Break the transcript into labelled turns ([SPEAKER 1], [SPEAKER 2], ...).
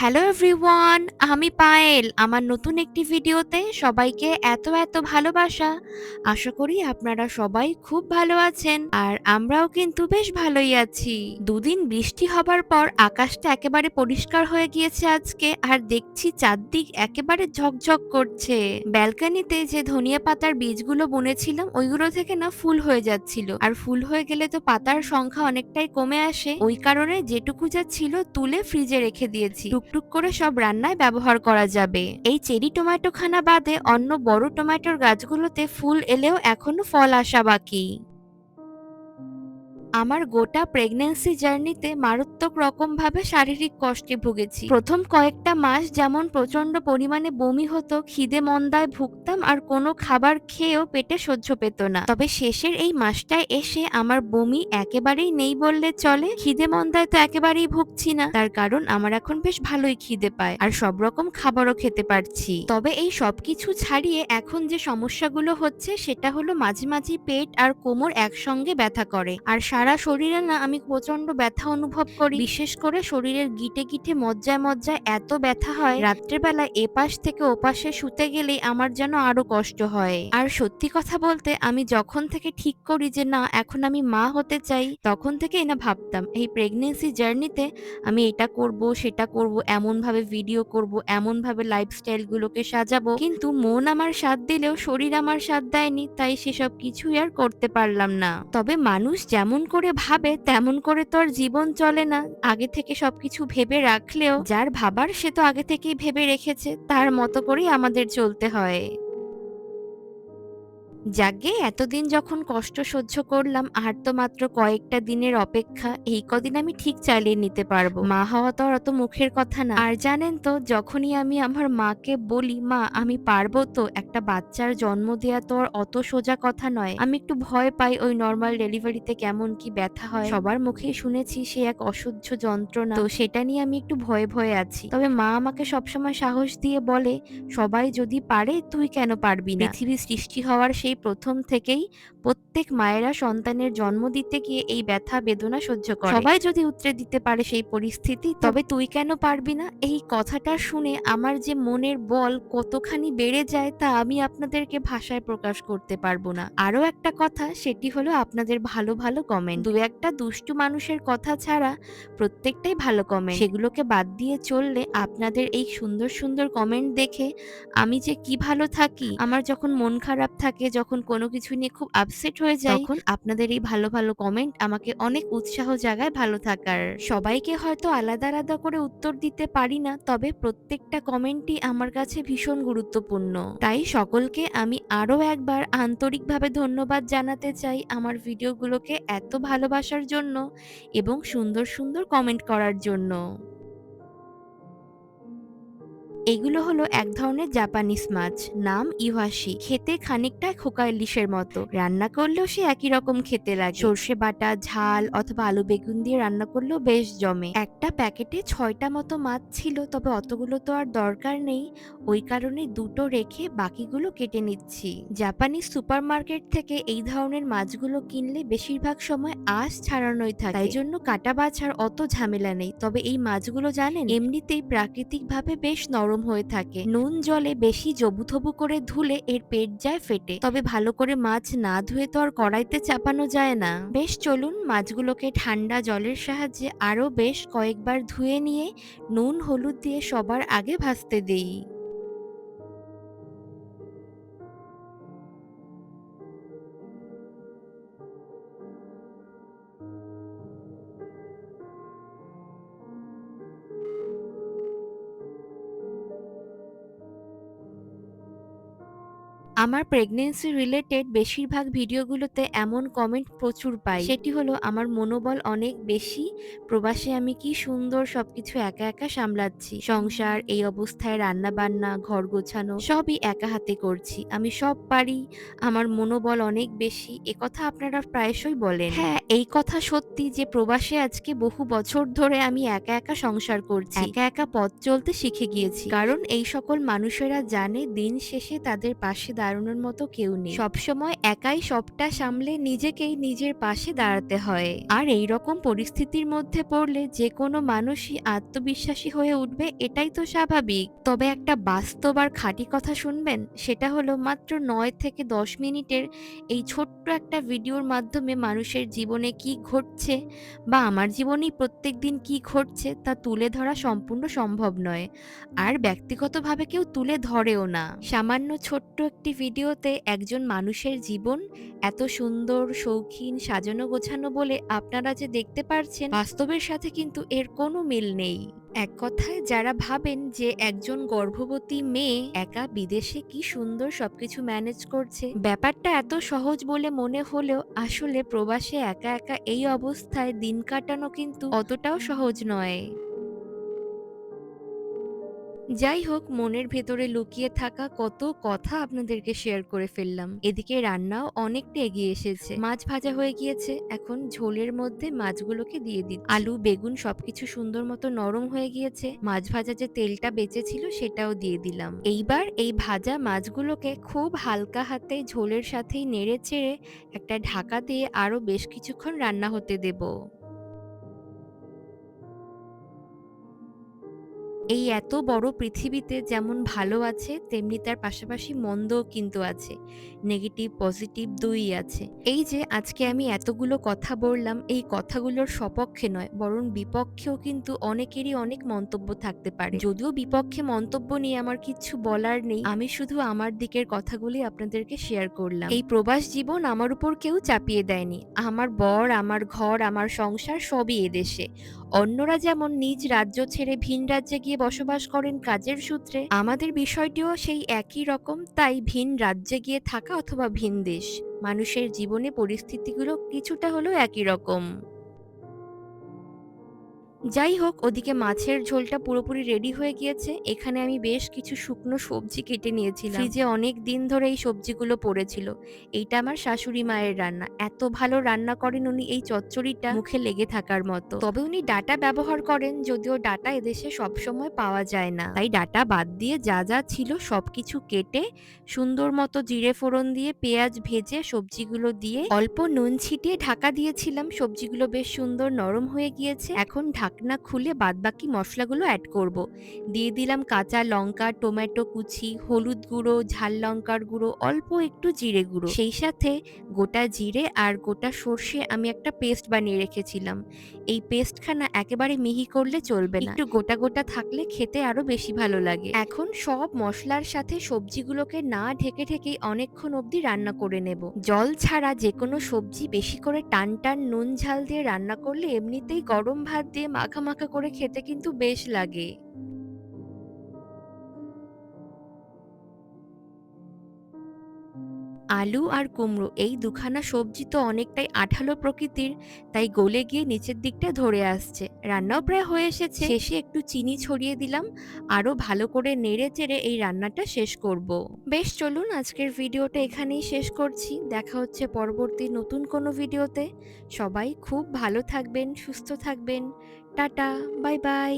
[SPEAKER 1] Hello everyone আমি পায়েল, আমার নতুন একটি ভিডিওতে সবাইকে এত এত ভালোবাসা। আশা করি আপনারা সবাই খুব ভালো আছেন, আর আমরাও কিন্তু বেশ ভালোই আছি। দুদিন বৃষ্টি হবার পর আকাশটা একেবারে পরিষ্কার হয়ে গিয়েছে আজকে, আর দেখছি চারদিক একেবারে ঝকঝক করছে। ব্যালকানিতে যে ধনিয়া পাতার বীজগুলো বুনেছিলাম, ওইগুলো থেকে না ফুল হয়ে যাচ্ছিল। আর ফুল হয়ে গেলে তো পাতার সংখ্যা অনেকটাই কমে আসে, ওই কারণে যেটুকু যা ছিল তুলে ফ্রিজে রেখে দিয়েছি। টুকটুক করে সব রান্নায় ব্যবহার করা যাবে। এই চেরি টমেটো খানা বাদে অন্য বড় টমেটোর গাছগুলোতে ফুল এলেও এখনও ফল আসা বাকি। আমার গোটা প্রেগন্যান্সি জার্নিতে মারাত্মক রকমভাবে শারীরিক কষ্টে ভুগেছি। প্রথম কয়েকটা মাস যেমন প্রচণ্ড পরিমাণে বমি হতো, খিদে মন্দায় ভুগতাম আর কোনো খাবার খেয়েও পেটে সহ্য পেত না। তবে শেষের এই মাসটায় এসে আমার বমি একেবারেই নেই বললে চলে, খিদে মন্দায় তো একেবারেই ভুগছি না। তার কারণ আমার এখন বেশ ভালোই খিদে পায় আর সব রকম খাবারও খেতে পারছি। তবে এই সবকিছু ছাড়িয়ে এখন যে সমস্যাগুলো হচ্ছে, সেটা হলো মাঝে মাঝে পেট আর কোমর একসঙ্গে ব্যথা করে। আর সারা শরীরে না আমি প্রচণ্ড ব্যথা অনুভব করি। বিশেষ করে শরীরের গিটে গিটে মজ্জায় মজ্জায় এত ব্যথা হয়, রাত্রেবেলা এপাশ থেকে ওপাশে শুতে গেলেই আমার যেন আরও কষ্ট হয়। আর সত্যি কথা বলতে আমি যখন থেকে ঠিক করি যে না, এখন আমি মা হতে চাই, তখন থেকেই না ভাবতাম, এই প্রেগনেন্সি জার্নিতে আমি এটা করব, সেটা করব এমন ভাবে ভিডিও করব এমন ভাবে লাইফস্টাইল গুলোকে সাজাবো। কিন্তু মন আমার সাথ দিলেও শরীর আমার সাথ দেয়নি, তাই সেসব কিছুই আর করতে পারলাম না। তবে মানুষ যেমন করে ভাবে, তেমন করে তো আর জীবন চলে না। আগে থেকে সবকিছু ভেবে রাখলেও, যার ভাবার সে তো আগে থেকেই ভেবে রেখেছে, তার মতো করেই আমাদের চলতে হয়। যাগে, এতদিন যখন কষ্ট সহ্য করলাম, আর তো মাত্র কয়েকটা দিনের অপেক্ষা, এই কদিন আমি ঠিক চালিয়ে নিতে পারব। মা হওয়া তো আর অত মুখের কথা না। আর জানেন তো, যখনই আমি আমার মাকে বলি, মা, আমি পারব তো, একটা বাচ্চার জন্ম দেওয়া তো আর অত সোজা কথা নয়। আমি একটু ভয় পাই ওই নর্মাল ডেলিভারিতে কেমন কি ব্যথা হয়। সবার মুখেই শুনেছি সে এক অসহ্য যন্ত্রণা। তো সেটা নিয়ে আমি একটু ভয়ে ভয়ে আছি। তবে মা আমাকে সবসময় সাহস দিয়ে বলে, সবাই যদি পারে, তুই কেন পারবি না? পৃথিবী সৃষ্টি হওয়ার সেই প্রথম থেকেই প্রত্যেক মায়েরা সন্তানের জন্ম দিতে গিয়ে এই ব্যথা বেদনা সহ্য করে। সবাই যদি উতরে দিতে পারে সেই পরিস্থিতি তবে তুই কেন পারবি না? এই কথাটা শুনে আমার যে মনের বল কতখানি বেড়ে যায় তা আমি আপনাদেরকে ভাষায় প্রকাশ করতে পারব না। আরও একটা কথা সেটি হলো আপনাদের ভালো ভালো কমেন্ট দু একটা দুষ্টু মানুষের কথা ছাড়া প্রত্যেকটাই ভালো কমেন্ট সেগুলোকে বাদ দিয়ে চললে আপনাদের এই সুন্দর সুন্দর কমেন্ট দেখে আমি যে কি ভালো থাকি আমার যখন মন খারাপ থাকে যখন কোনো কিছু নিয়ে খুব আপসেট হয়ে যায় তখন? আপনাদের এই ভালো ভালো কমেন্ট আমাকে অনেক উৎসাহ জাগায় ভালো থাকার। সবাইকে হয়তো আলাদা আলাদা করে উত্তর দিতে পারি না তবে প্রত্যেকটা কমেন্টই আমার কাছে ভীষণ গুরুত্বপূর্ণ। তাই সকলকে আমি আরও একবার আন্তরিকভাবে ধন্যবাদ জানাতে চাই আমার ভিডিওগুলোকে এত ভালোবাসার জন্য এবং সুন্দর সুন্দর কমেন্ট করার জন্য। এগুলো হলো এক ধরনের জাপানিজ মাছ, নাম ইওয়াশি। খেতে খানিকটা খোকা ইলিশের মতো। রান্না করলেও সে একই রকম খেতে লাগে। সর্ষে বাটা, ঝাল অথবা আলু বেগুন দিয়ে রান্না করলেও বেশ জমে। একটা প্যাকেটে ছয়টা মতো মাছ ছিল, তবে অতগুলো তো আর দরকার নেই। ওই কারণে দুটো রেখে বাকিগুলো কেটে নিচ্ছি। জাপানিজ সুপারমার্কেট থেকে এই ধরনের মাছগুলো কিনলে বেশিরভাগ সময় আঁশ ছাড়ানোই থাকে। তাই জন্য কাটা বাছার অত ঝামেলা নেই। তবে এই মাছগুলো জানেন, এমনিতেই প্রাকৃতিকভাবে বেশ নরম হয়ে থাকে। নুন জলে বেশি জবুথবু করে ধুলে এর পেট যায় ফেটে। তবে ভালো করে মাছ না ধুয়ে তো আর কড়াইতে চাপানো যায় না। বেশ চলুন মাছগুলোকে ঠান্ডা জলের সাহায্যে আরও বেশ কয়েকবার ধুয়ে নিয়ে নুন হলুদ দিয়ে সবার আগে ভাজতে দেই। আমার প্রেগনেন্সি রিলেটেড বেশিরভাগ ভিডিওগুলোতে এমন কমেন্ট প্রচুর পাই। সেটি হলো, আমার মনোবল অনেক বেশি, প্রবাসে আমি কি সুন্দর সবকিছু একা একা সামলাচ্ছি, সংসার, এই অবস্থায় রান্না বান্না ঘর গোছানো, সবই একা হাতে করছি। আমি সব পারি, আমার মনোবল অনেক বেশি একথা আপনারা প্রায়শই বলেন। হ্যাঁ এই কথা সত্যি যে প্রবাসে আজকে বহু বছর ধরে আমি একা একা সংসার করছি, একা একা পথ চলতে শিখে গিয়েছি। কারণ এই সকল মানুষেরা জানে, দিন শেষে তাদের পাশে দাঁড়ানো দাঁড়ানোর মতো কেউ নেই। সবসময় একাই সবটা সামলে নিজেকেই নিজের পাশে দাঁড়াতে হয়। আর এই রকম পরিস্থিতির মধ্যে পড়লে যে কোনো মানুষই আত্মবিশ্বাসী হয়ে উঠবে, এটাই তো স্বাভাবিক। তবে একটা বাস্তব আর খাঁটি কথা শুনবেন, সেটা হলো মাত্র নয় থেকে দশ মিনিটের এই ছোট্ট একটা ভিডিওর মাধ্যমে মানুষের জীবনে কি ঘটছে বা আমার জীবনেই প্রত্যেক দিন কি ঘটছে তা তুলে ধরা সম্পূর্ণ সম্ভব নয়। আর ব্যক্তিগতভাবে কেউ তুলে ধরেও না। সামান্য ছোট্ট একটি ভিডিওতে একজন মানুষের জীবন এত সুন্দর, শৌখিন, সাজানো গোছানো বলে আপনারা যে দেখতে পারছেন, বাস্তবের সাথে কিন্তু এর কোনো মিল নেই। এক কথায়, যারা ভাবেন যে একজন গর্ভবতী মেয়ে একা বিদেশে কি সুন্দর সবকিছু ম্যানেজ করছে, ব্যাপারটা এত সহজ বলে মনে হলেও আসলে প্রবাসে একা একা এই অবস্থায় দিন কাটানো কিন্তু অতটাও সহজ নয়। যাই হোক মনের ভেতরে লুকিয়ে থাকা কত কথা আপনাদেরকে শেয়ার করে ফেললাম। এদিকে রান্নাও অনেকটা এগিয়ে এসেছে। মাছ ভাজা হয়ে গিয়েছে। এখন ঝোলের মধ্যে মাছগুলোকে দিয়ে দিন আলু, বেগুন সবকিছু সুন্দর মতো নরম হয়ে গিয়েছে। মাছ ভাজা যে তেলটা বেঁচে ছিল সেটাও দিয়ে দিলাম। এইবার এই ভাজা মাছগুলোকে খুব হালকা হাতে ঝোলের সাথেই নেড়ে চেড়ে একটা ঢাকা দিয়ে আরও বেশ কিছুক্ষণ রান্না হতে দেবো। এই এত বড় পৃথিবীতে যেমন ভালো আছে, তেমনি তার পাশাপাশি মন্দও কিন্তু আছে। নেগেটিভ, পজিটিভ দুই আছে। এই যে আজকে আমি এতগুলো কথা বললাম, এই কথাগুলোর সপক্ষে নয়, বরং বিপক্ষেও কিন্তু অনেকেরই অনেক মন্তব্য থাকতে পারে। যদিও বিপক্ষে মন্তব্য নিয়ে আমার কিছু বলার নেই, আমি শুধু আমার দিকের কথাগুলি আপনাদেরকে শেয়ার করলাম। এই প্রবাস জীবন আমার উপর কেউ চাপিয়ে দেয়নি। আমার বর, আমার ঘর, আমার সংসার সবই এদেশে অন্যরা যেমন নিজ রাজ্য ছেড়ে ভিন রাজ্যে গিয়ে বসবাস করেন কাজের সূত্রে, আমাদের বিষয়টিও সেই একই রকম, তাই ভিন রাজ্যে গিয়ে থাকা অথবা ভিন দেশ, মানুষের জীবনে পরিস্থিতিগুলো কিছুটা হলেও একই রকম। যাই হোক, ওদিকে মাছের ঝোলটা পুরোপুরি রেডি হয়ে গিয়েছে। এখানে আমি বেশ কিছু শুকনো সবজি কেটে নিয়েছিলাম। ফ্রিজে অনেক দিন ধরে এই সবজিগুলো পড়েছিল। এইটা আমার শাশুড়ি মায়ের রান্না। এত ভালো রান্না করেন উনি এই চচ্চড়িটা মুখে লেগে থাকার মতো। তবে উনি ডাটা ব্যবহার করেন, যদিও ডাটা এদেশে সবসময় পাওয়া যায় না। তাই ডাটা বাদ দিয়ে যা যা ছিল সবকিছু কেটে, সুন্দর মতো জিরে ফোড়ন দিয়ে, পেঁয়াজ ভেজে সবজিগুলো দিয়ে অল্প নুন ছিটিয়ে ঢাকা দিয়েছিলাম। সবজিগুলো বেশ সুন্দর নরম হয়ে গিয়েছে। এখন ঢাকনা খুলে বাদবাকি মশলাগুলো অ্যাড করব। দিয়ে দিলাম কাঁচা লঙ্কা টমেটো কুচি হলুদ গুঁড়ো ঝাল লঙ্কার গুঁড়ো অল্প একটু জিরে গুঁড়ো। সেই সাথে গোটা জিরে আর গোটা সর্ষে আমি একটা পেস্ট বানিয়ে রেখেছিলাম। এই পেস্টখানা একেবারে মিহি করলে চলবে না। একটু গোটা গোটা থাকলে খেতে আরও বেশি ভালো লাগে। এখন সব মশলার সাথে সবজিগুলোকে না ঢেকে ঢেকে অনেকক্ষণ অবধি রান্না করে নেব। জল ছাড়া যে কোনো সবজি বেশি করে টান টান নুন ঝাল দিয়ে রান্না করলে এমনিতেই গরম ভাত দিয়ে মাখা মাখা করে খেতে কিন্তু বেশ লাগে। আলু আর কুমড়ো এই দুখানা সবজি তো অনেকটাই আঠালো প্রকৃতির, তাই গলে গিয়ে নিচের দিকটা ধরে আসছে। রান্নাও প্রায় হয়ে এসেছে। শেষে একটু চিনি ছড়িয়ে দিলাম। আরও ভালো করে নেড়ে চেড়ে এই রান্নাটা শেষ করব। বেশ, চলুন আজকের ভিডিওটা এখানেই শেষ করছি। দেখা হচ্ছে পরবর্তী নতুন কোনো ভিডিওতে। সবাই খুব ভালো থাকবেন, সুস্থ থাকবেন। Tata bye bye.